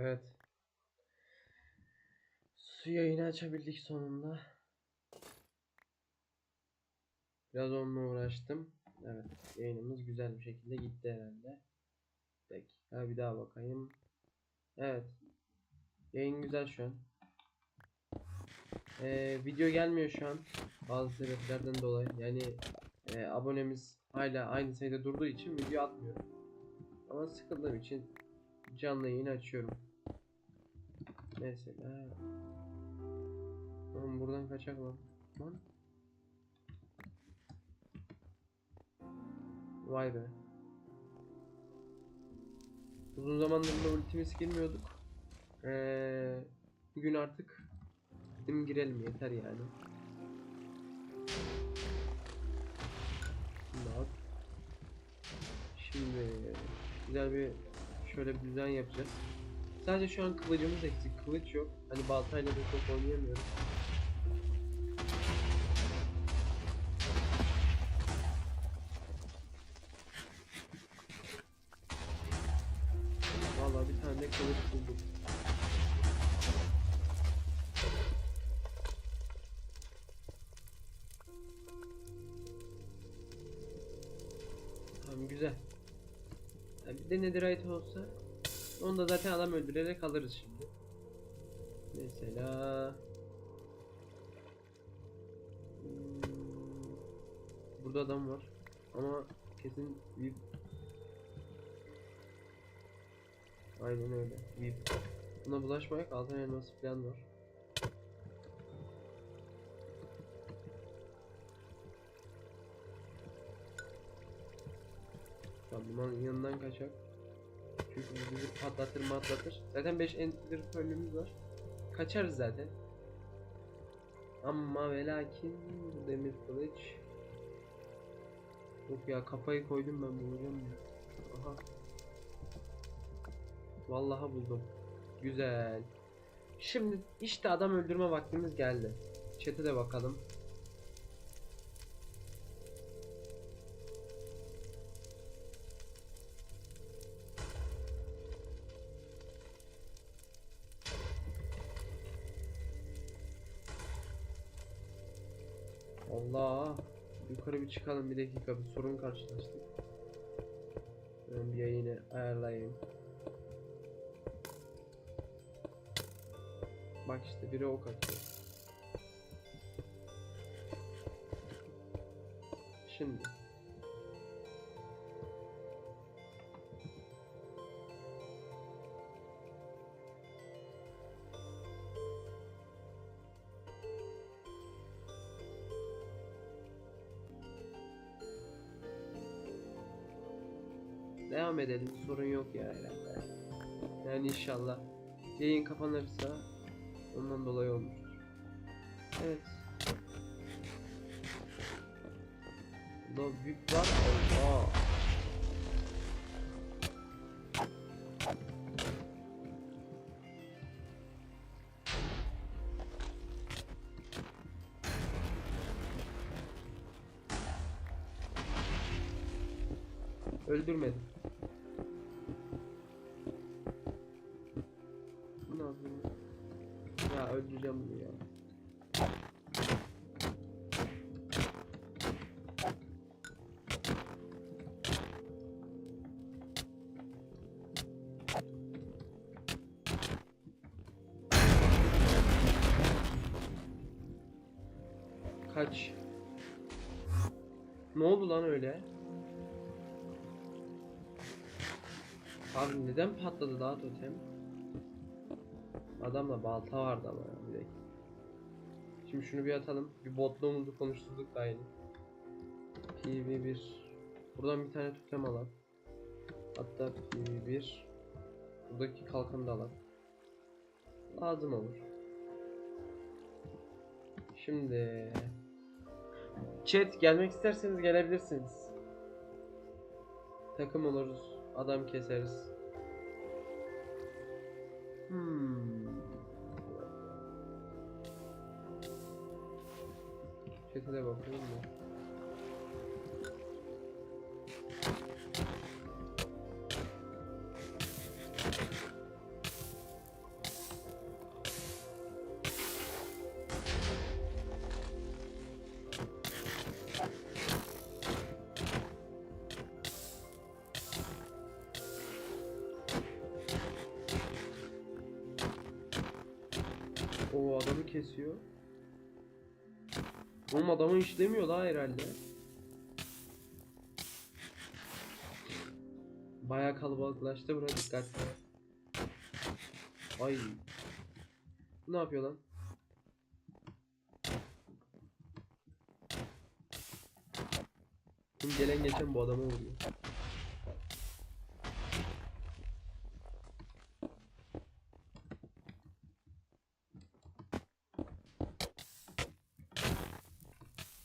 Evet. Su yayını açabildik sonunda. Biraz onunla uğraştım. Evet. Yayınımız güzel bir şekilde gitti herhalde. Peki. Ha bir daha bakayım. Evet. Yayın güzel şu an. Ee, video gelmiyor şu an. Bazı sebeplerden dolayı. Yani e, abonemiz hala aynı sayıda durduğu için video atmıyorum. Ama sıkıldığım için canlı yayın açıyorum. Mesela Oğlum buradan kaçak lan. Lan. Vay be. Uzun zamandır da ultimiz girmiyorduk. Ee, bugün artık dedim girelim yeter yani. At. Şimdi güzel bir şöyle bir düzen yapacağız. Sadece şu an kılıcımız eksik. Kılıç yok. Hani baltayla da çok oynayamıyorum. Vallahi bir tane kılıç buldum. Tamam güzel. Ya bir de netherite olsa onu da zaten adam öldürerek alırız şimdi. Mesela Hmm, Burada adam var. Ama kesin VIP. Aynen öyle. VIP. Buna bulaşmayak altın elması falan var. Tamam bunun yanından kaçak. Çünkü bizi patlatır matlatır. Zaten 5 enter pearl'ümüz var. Kaçarız zaten. Ama ve lakin demir kılıç. Yok ya kafayı koydum ben bulacağım ya. Aha. Vallahi buldum. Güzel. Şimdi işte adam öldürme vaktimiz geldi. Chat'e de bakalım. Allah. Yukarı bir çıkalım bir dakika bir sorun karşılaştık. Ben bir yayını ayarlayayım. Bak işte biri ok atıyor. Şimdi. Edelim sorun yok ya herhalde. Yani inşallah yayın kapanırsa ondan dolayı olmuş. Evet. Burada büyük var. Allah. Öldürmedim. Kaç. Ne oldu lan öyle? Abi neden patladı daha totem? Adamla balta vardı ama ya. Şimdi şunu bir atalım. Bir botluğumuzu konuşturduk da yeni. PV1 Buradan bir tane totem alalım. Hatta PV1 Buradaki kalkanı da alalım. Lazım olur. Şimdi Chat gelmek isterseniz gelebilirsiniz. Takım oluruz. Adam keseriz. Hmm. Chat'e de bakayım mı? O adamı kesiyor. Oğlum adamı işlemiyor la herhalde. Baya kalabalıklaştı buna dikkat. Ay. Ne yapıyor lan? Şimdi gelen geçen bu adama vuruyor.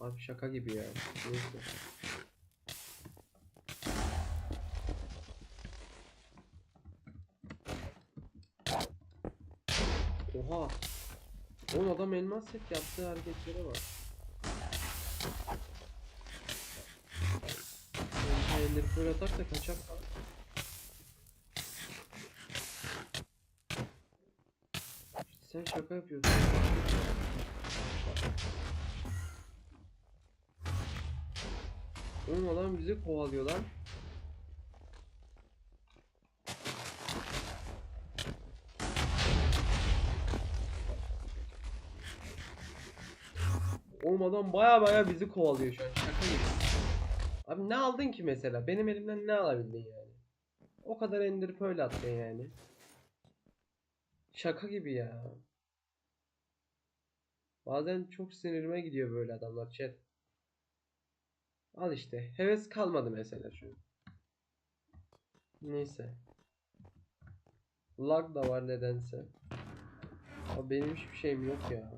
Abi şaka gibi ya. Neyse. Oha. Oğlum adam elmas set yaptığı hareketlere bak. Önce Pearl atak da kaçak. İşte sen şaka yapıyorsun. Oğlum adam bizi kovalıyor lan. Oğlum adam baya baya bizi kovalıyor şu an şaka gibi. Abi ne aldın ki mesela? Benim elimden ne alabildin yani? O kadar Ender Pearl attın yani. Şaka gibi ya. Bazen çok sinirime gidiyor böyle adamlar chat. Al işte. Heves kalmadı mesela şu. Neyse. Lag da var nedense. Abi benim hiçbir şeyim yok ya.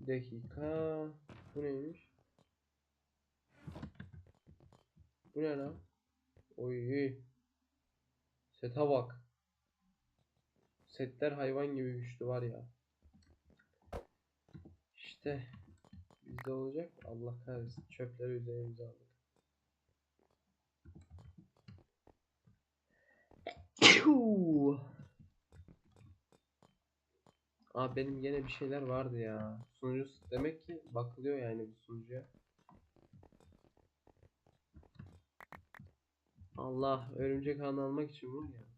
Bir dakika. Bu neymiş? Bu ne lan? Oy. Sete bak. Setler hayvan gibi güçlü var ya. İşte bizde olacak. Allah kahretsin. Çöpleri üzerimize aldık. Aa benim yine bir şeyler vardı ya. Sunucu demek ki bakılıyor yani bu sunucuya. Allah örümcek ağını almak için var ya.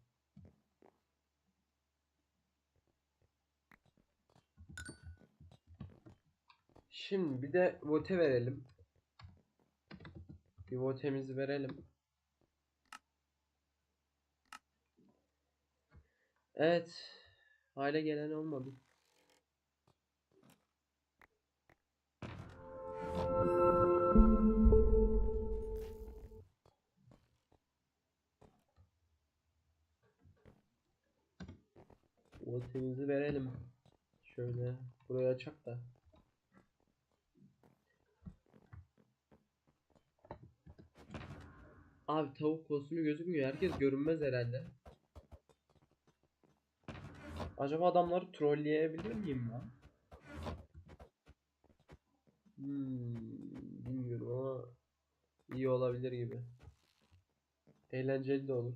Şimdi bir de vote verelim. Bir votemizi verelim. Evet. Hale gelen olmadı. Votemizi verelim. Şöyle buraya açak da. Abi tavuk kostümü gözükmüyor. Herkes görünmez herhalde. Acaba adamları trolleyebilir miyim lan? Hmm, bilmiyorum ama iyi olabilir gibi. Eğlenceli de olur.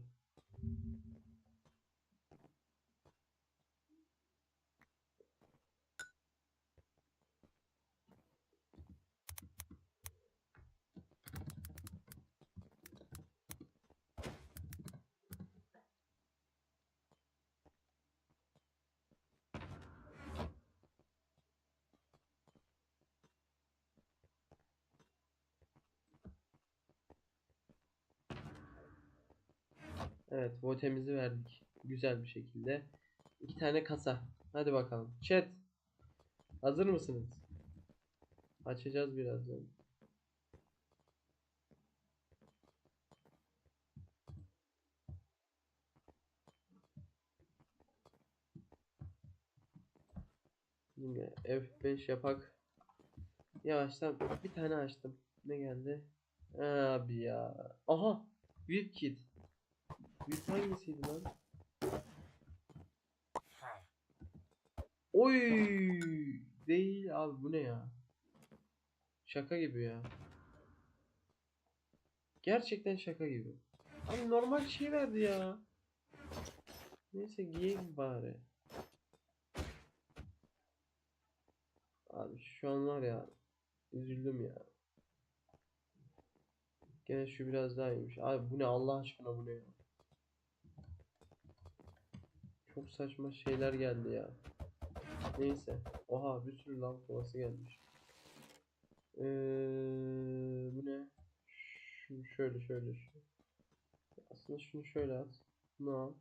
Evet, votemizi verdik. Güzel bir şekilde. İki tane kasa. Hadi bakalım. Chat. Hazır mısınız? Açacağız birazdan. Yine F5 yapak. Yavaştan bir tane açtım. Ne geldi? Abi ya. Aha. Whip kit. Büyük hangisiydi lan? Oy değil abi bu ne ya? Şaka gibi ya. Gerçekten şaka gibi. Abi normal şey verdi ya. Neyse giyeyim bari. Abi şu an var ya üzüldüm ya. Gene şu biraz daha iyiymiş. Abi bu ne Allah aşkına bu ne ya? Çok saçma şeyler geldi ya. Neyse. Oha bir sürü lav kovası gelmiş. Ee, bu ne? Şunu şöyle şöyle şu. Aslında şunu şöyle at. Bunu al.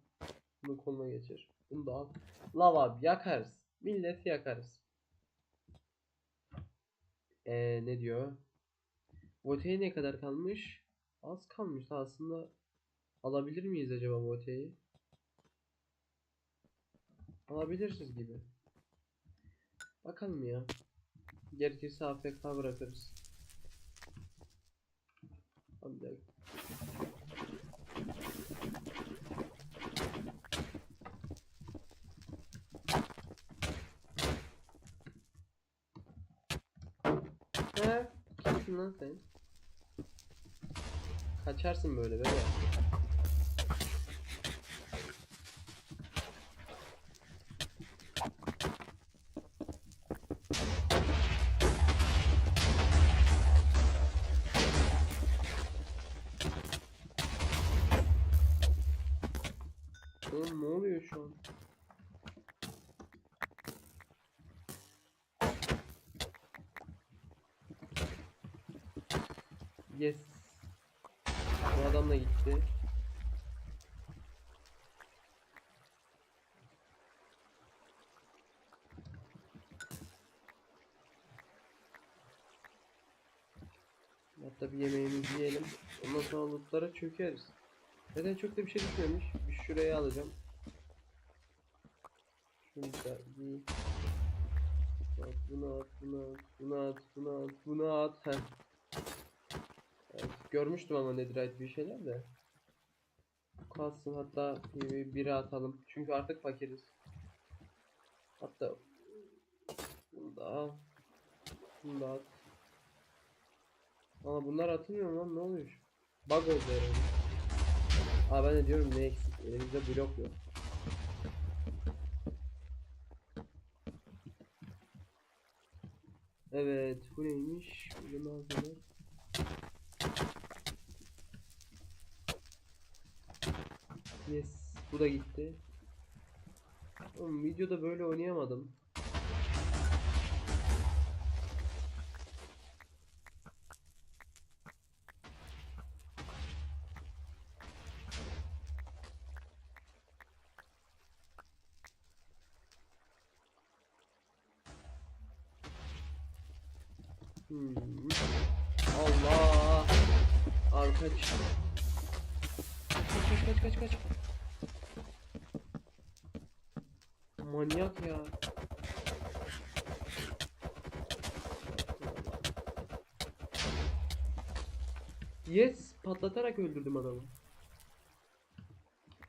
Bunu koluna geçir. Bunu da al. Lav abi yakarız. Milleti yakarız. Ee, ne diyor? Vote'ye ne kadar kalmış? Az kalmış aslında. Alabilir miyiz acaba Vote'yi? Alabilirsiniz gibi. Bakalım ya. Gerekirse AFK bırakırız. Abi dakika. He? Kimsin? Kaçarsın böyle böyle. Hatta bir yemeğimizi yiyelim. Ondan sonra lootlara çökeriz. Neden çok da bir şey düşmemiş. Bir şuraya alacağım. Şunu da giy. At, bunu at, bunu at, bunu at, bunu at, bunu at. Evet, görmüştüm ama Netherite bir şeyler de. Kalsın hatta bir atalım. Çünkü artık fakiriz. Hatta bunu da al. Bunu da at. Ama bunlar atılmıyor lan ne oluyor? Bug oldu herhalde. Aa ben de diyorum ne eksik? Elimizde blok yok. Evet bu neymiş? Bu malzeme. Yes bu da gitti. Oğlum videoda böyle oynayamadım. Allah. Abi kaç. Kaç kaç kaç kaç kaç. Manyak ya. Yes, patlatarak öldürdüm adamı.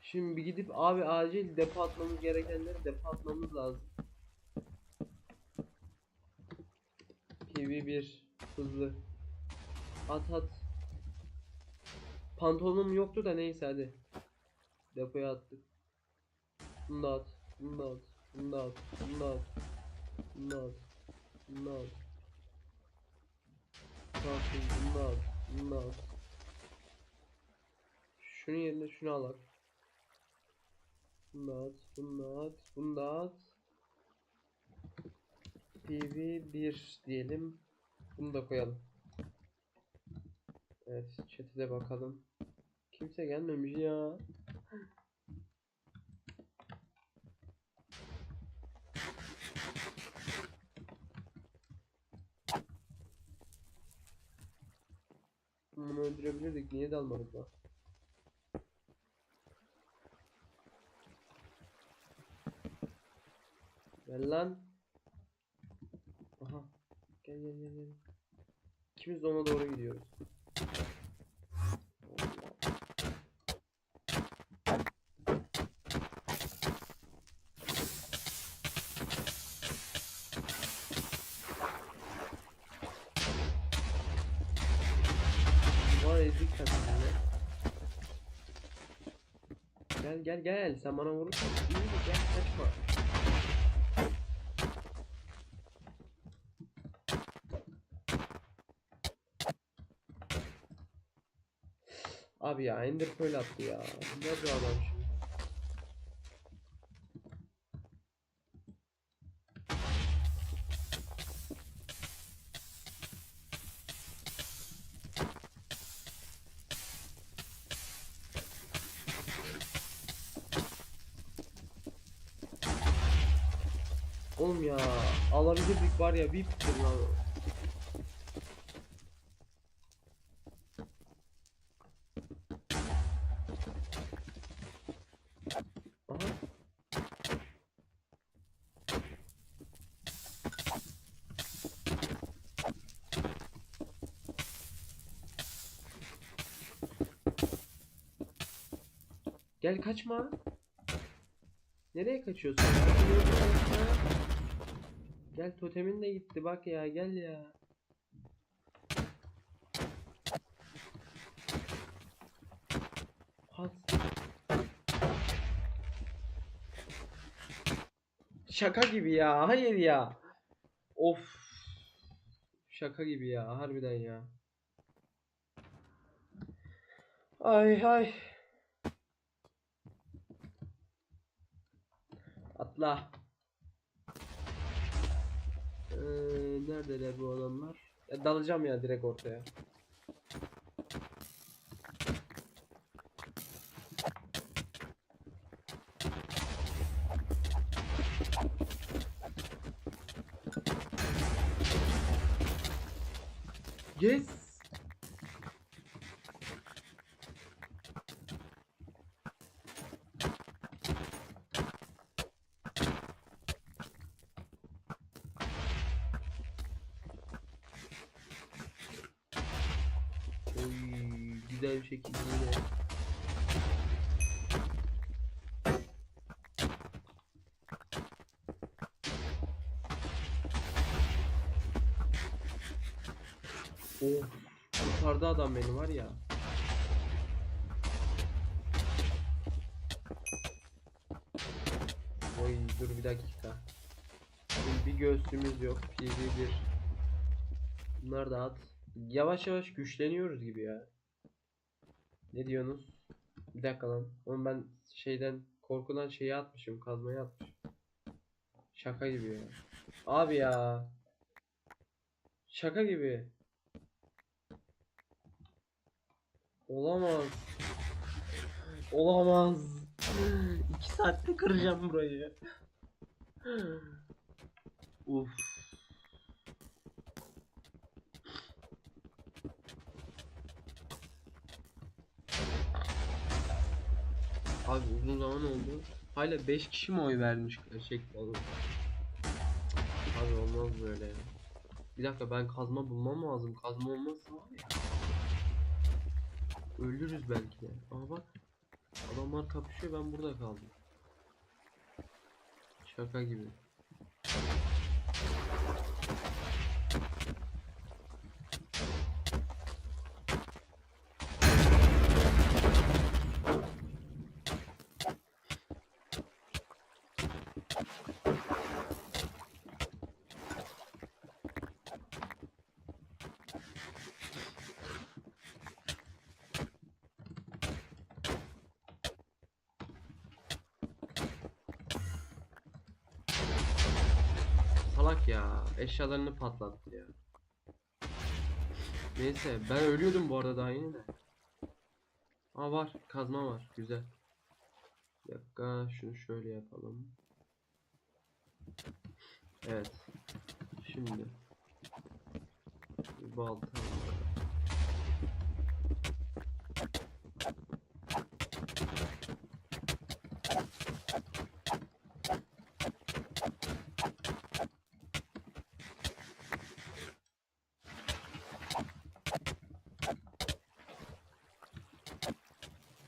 Şimdi bir gidip abi acil depo atmamız gerekenleri depo atmamız lazım. PV1 hızlı. At at. Pantolonum yoktu da neyse hadi. Depoya attık. Bunu da at. Bunu da at. Bunu da at. Bunu da at. Bunu da at. Bunu da at. Bunu da at. Bunu da at. Şunun yerine şunu alak. Bunu da at. Bunu da at. Bunu da at. PV1 diyelim. Bunu da koyalım. Evet, chat'e de bakalım. Kimse gelmemiş ya. Bunu öldürebilirdik. Niye dalmadık lan? Gel lan. Gel gel. İkimiz de ona doğru gidiyoruz. Var ezik takımda. Gel gel gel sen bana vurursan iyi gel kaçma. Abi ya Ender Pearl attı ya. Ne bir adam şimdi. Oğlum ya alabilirdik var ya bir bitir lan. Gel kaçma. Nereye kaçıyorsun? Gel totemin de gitti bak ya gel ya. Şaka gibi ya. Hayır ya. Of. Şaka gibi ya. Harbiden ya. Ay ay. Atla. Ee, neredeler bu adamlar? Ya dalacağım ya direkt ortaya. Yes. Oy, güzel bir şekilde. Of, kurtardı adam beni var ya. Oy dur bir dakika. Bir göğsümüz yok. Bir bir bir. Bunlar da at. Yavaş yavaş güçleniyoruz gibi ya. Ne diyorsunuz? Bir dakika lan. Oğlum ben şeyden korkudan şeyi atmışım. Kazmayı atmışım. Şaka gibi ya. Abi ya. Şaka gibi. Olamaz. Olamaz. İki saatte kıracağım burayı. Uf. Abi uzun zaman oldu. Hala 5 kişi mi oy vermiş gerçekten? Abi olmaz böyle ya. Bir dakika ben kazma bulmam lazım. Kazma olmazsa var. Ölürüz belki de. Ama bak. Adamlar kapışıyor ben burada kaldım. Şaka gibi. Salak ya. Eşyalarını patlattı ya. Neyse ben ölüyordum bu arada daha yeni de. Aa var. Kazma var. Güzel. Bir dakika şunu şöyle yapalım. Evet. Şimdi. Balta.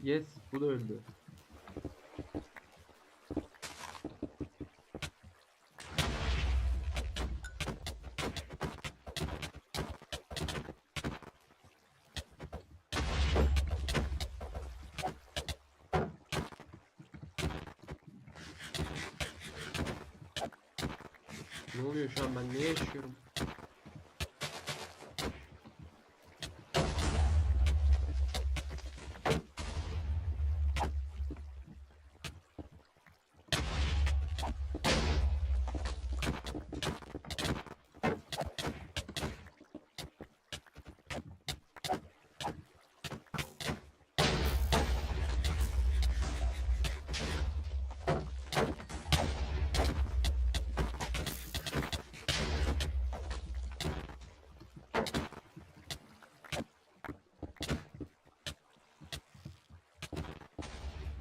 Yes, bu da öldü. Ne oluyor şu an ben ne yaşıyorum?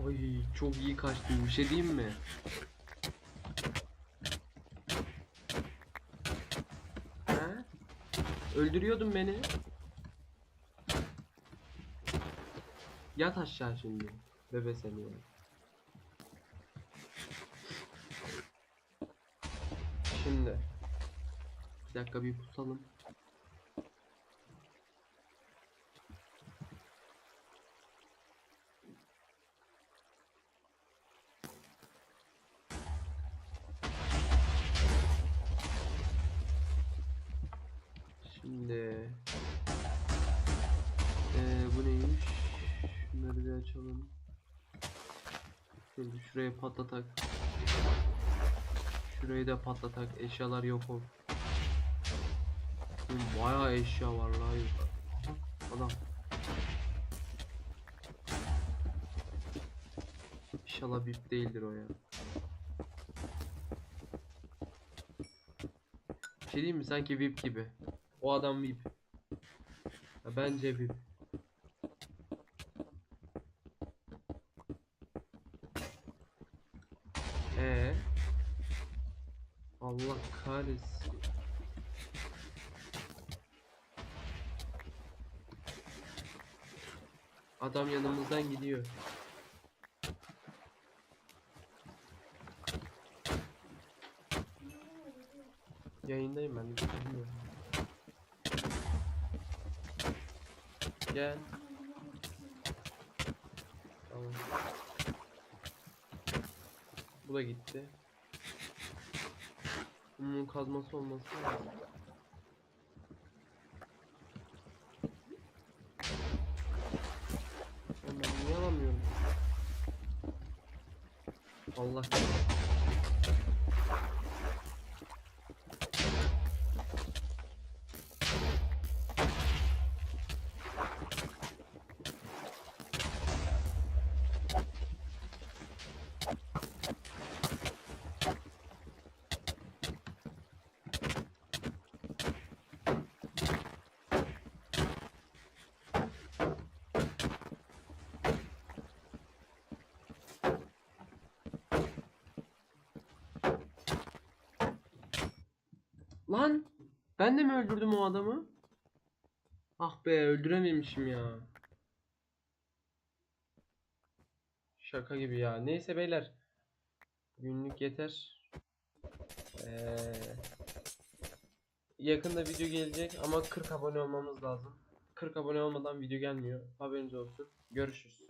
Ay çok iyi kaçtın. Bir şey diyeyim mi? Ha? Öldürüyordun beni. Yat aşağı şimdi. Bebe seni ya. Şimdi. Bir dakika bir pusalım. Açalım. Şöyle şuraya patlatak. Şurayı da patlatak. Eşyalar yok ol. Bayağı eşya var la Adam. İnşallah bip değildir o ya. Bir şey diyeyim mi? Sanki VIP gibi. O adam VIP. Ya bence VIP. Ee. Allah kahretsin. Adam yanımızdan gidiyor. Yayındayım ben bilmiyorum. Gel. Tamam. Bu da gitti. Bunun kazması olması lazım. Ben niye alamıyorum? Allah. Lan ben de mi öldürdüm o adamı? Ah be öldürememişim ya. Şaka gibi ya. Neyse beyler. Günlük yeter. Ee, yakında video gelecek ama 40 abone olmamız lazım. 40 abone olmadan video gelmiyor. Haberiniz olsun. Görüşürüz.